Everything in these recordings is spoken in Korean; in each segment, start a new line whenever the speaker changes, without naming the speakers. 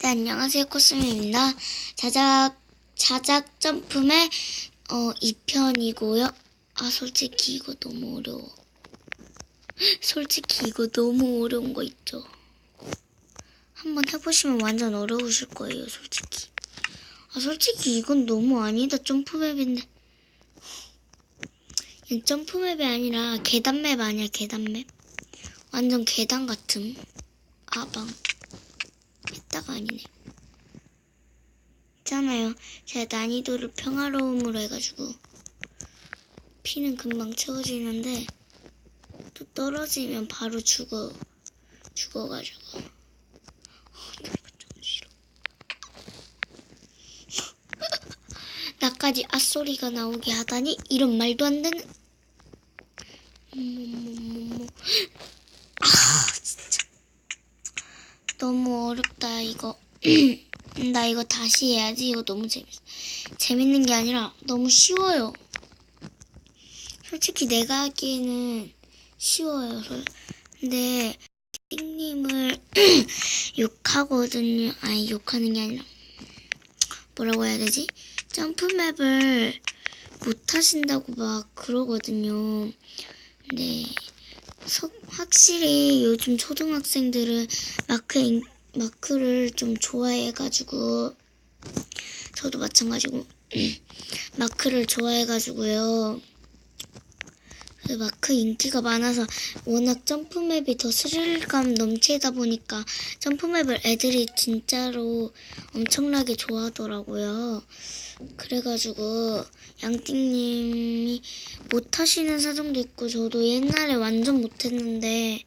네, 안녕하세요. 코스미입니다. 자작, 자작 점프의, 어, 2편이고요. 아, 솔직히 이거 너무 어려워. 솔직히 이거 너무 어려운 거 있죠? 한번 해보시면 완전 어려우실 거예요, 솔직히. 아, 솔직히 이건 너무 아니다. 점프맵인데. 이 점프맵이 아니라 계단맵 아니야, 계단맵. 완전 계단 같음. 아방. 했다가 아니네. 있잖아요. 제가 난이도를 평화로움으로 해가지고 피는 금방 채워지는데 또 떨어지면 바로 죽어 죽어가지고 싫어. 나까지 앗소리가 나오게 하다니 이런 말도 안 되는 뭐뭐뭐뭐 아 진짜 너무 어렵다 이거. 나 이거 다시 해야지. 이거 너무 재밌어. 재밌는 게 아니라 너무 쉬워요. 솔직히 내가 하기에는 쉬워요. 솔- 근데 띵님을 욕하거든요. 아니 욕하는 게 아니라. 뭐라고 해야 되지? 점프맵을 못 하신다고 막 그러거든요. 근데 서- 확실히 요즘 초등학생들은 마크 인- 마크를 좀 좋아해가지고 저도 마찬가지고 마크를 좋아해가지고요. 그 마크 인기가 많아서 워낙 점프맵이 더 스릴감 넘치다 보니까 점프맵을 애들이 진짜로 엄청나게 좋아하더라고요. 그래가지고 양띵님이 못하시는 사정도 있고 저도 옛날에 완전 못했는데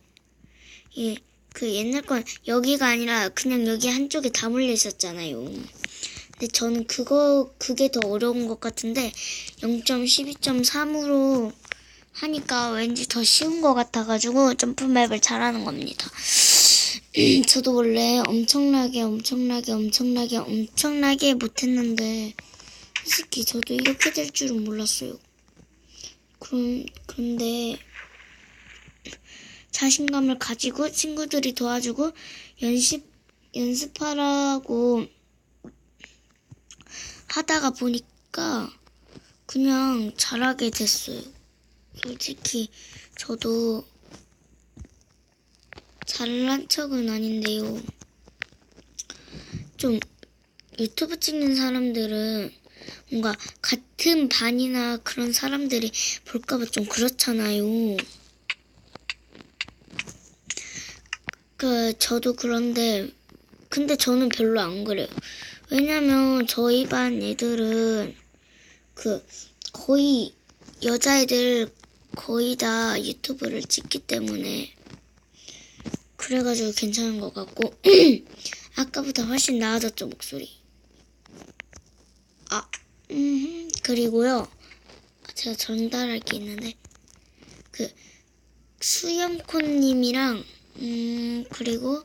예, 그 옛날 건 여기가 아니라 그냥 여기 한쪽에 다 몰려 있었잖아요. 근데 저는 그거 그게 더 어려운 것 같은데 0.12.3으로 하니까 왠지 더 쉬운 것 같아가지고 점프맵을 잘하는 겁니다. 저도 원래 엄청나게 엄청나게 엄청나게 엄청나게 못했는데 솔직히 저도 이렇게 될 줄은 몰랐어요. 그런 그런데 자신감을 가지고 친구들이 도와주고 연습 연습하라고 하다가 보니까 그냥 잘하게 됐어요. 솔직히 저도 잘난 척은 아닌데요. 좀 유튜브 찍는 사람들은 뭔가 같은 반이나 그런 사람들이 볼까봐 좀 그렇잖아요. 그 저도 그런데 근데 저는 별로 안 그래요. 왜냐면 저희 반 애들은 그 거의 여자애들 거의 다 유튜브를 찍기 때문에 그래가지고 괜찮은 것 같고 아까보다 훨씬 나아졌죠 목소리. 아, 음 그리고요 제가 전달할 게 있는데 그 수염콘님이랑 음 그리고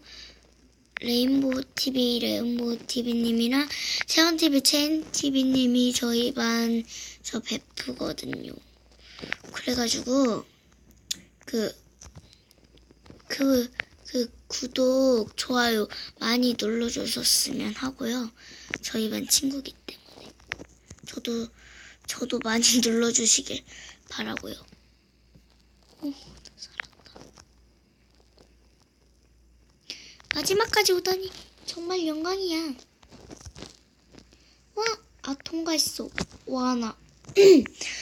레인보우 TV 레인보우 TV님이랑 채원 TV 채은 TV님이 저희 반저 베프거든요. 그래가지고 그 그, 그 구독, 좋아요 많이 눌러주셨으면 하고요. 저희 반 친구기 때문에. 저도, 저도 많이 눌러주시길 바라고요. 오. 마지막까지 오다니 정말 영광이야. 와, 아, 통과했어. 와, 나.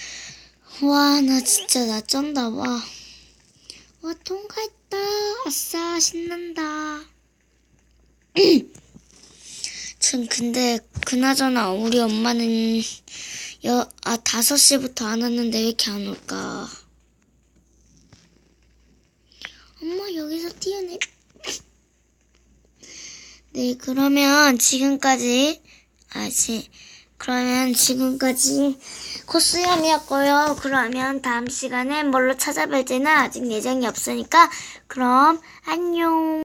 와, 나 진짜 나 쩐다, 와. 와, 통과했다. 아싸, 신난다. 전 근데, 그나저나 우리 엄마는, 여, 아, 5시부터 안 왔는데 왜 이렇게 안 올까? 엄마, 여기서 뛰어내. 네, 그러면 지금까지, 아, 지, 그러면 지금까지 코스염이었고요. 그러면 다음 시간에 뭘로 찾아뵐지는 아직 예정이 없으니까, 그럼 안녕.